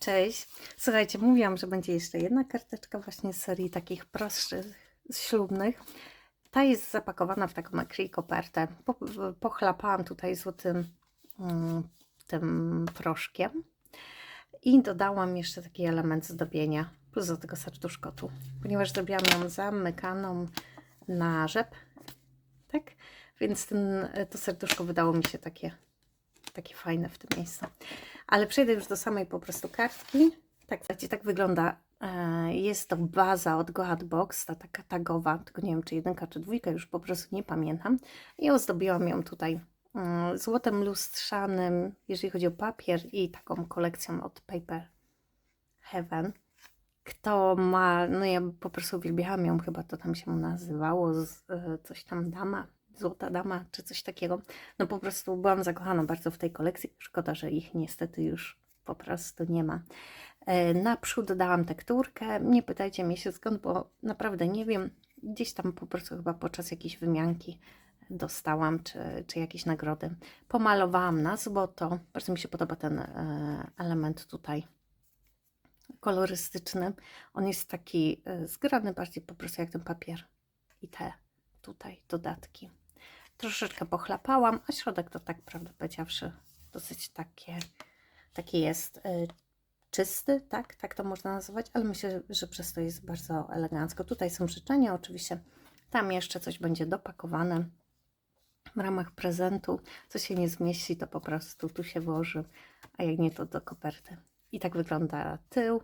Cześć. Słuchajcie, mówiłam, że będzie jeszcze jedna karteczka właśnie z serii takich prostszych, ślubnych. Ta jest zapakowana w taką acrylic kopertę. Po, pochlapałam tutaj złotym mm, tym proszkiem i dodałam jeszcze taki element zdobienia, plus do tego serduszko tu, ponieważ zrobiłam ją zamykaną na rzep, tak? Więc ten, to serduszko wydało mi się takie, takie fajne w tym miejscu. Ale przejdę już do samej po prostu kartki. Tak, słuchajcie, tak wygląda. E, Jest to baza od Goat Box, ta taka tagowa, tylko nie wiem czy jedynka czy dwójka, już po prostu nie pamiętam. I ozdobiłam ją tutaj mm, złotem lustrzanym, jeżeli chodzi o papier i taką kolekcją od Paper Heaven. Kto ma, no ja po prostu uwielbiałam ją, chyba to tam się nazywało, e, coś tam dama, złota dama, czy coś takiego. No po prostu byłam zakochana bardzo w tej kolekcji. Szkoda, że ich niestety już po prostu nie ma. E, Naprzód dodałam tekturkę. Nie pytajcie mnie się skąd, bo naprawdę nie wiem. Gdzieś tam po prostu chyba podczas jakiejś wymianki dostałam, czy, czy jakieś nagrody. Pomalowałam na złoto. Bardzo mi się podoba ten e, element tutaj kolorystyczny. On jest taki e, zgrany bardziej po prostu jak ten papier i te tutaj dodatki. Troszeczkę pochlapałam, a środek to tak prawdę powiedziawszy dosyć takie, taki jest y, czysty, tak? Tak to można nazywać, ale myślę, że przez to jest bardzo elegancko. Tutaj są życzenia oczywiście, tam jeszcze coś będzie dopakowane w ramach prezentu. Co się nie zmieści, to po prostu tu się włoży, a jak nie, to do koperty. I tak wygląda tył.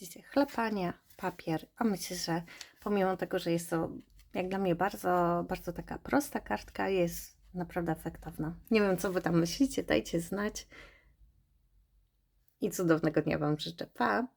Widzicie, chlapania, papier, a myślę, że pomimo tego, że jest to jak dla mnie bardzo, bardzo taka prosta kartka, jest naprawdę efektowna. Nie wiem, co Wy tam myślicie, dajcie znać. I cudownego dnia Wam życzę. Pa!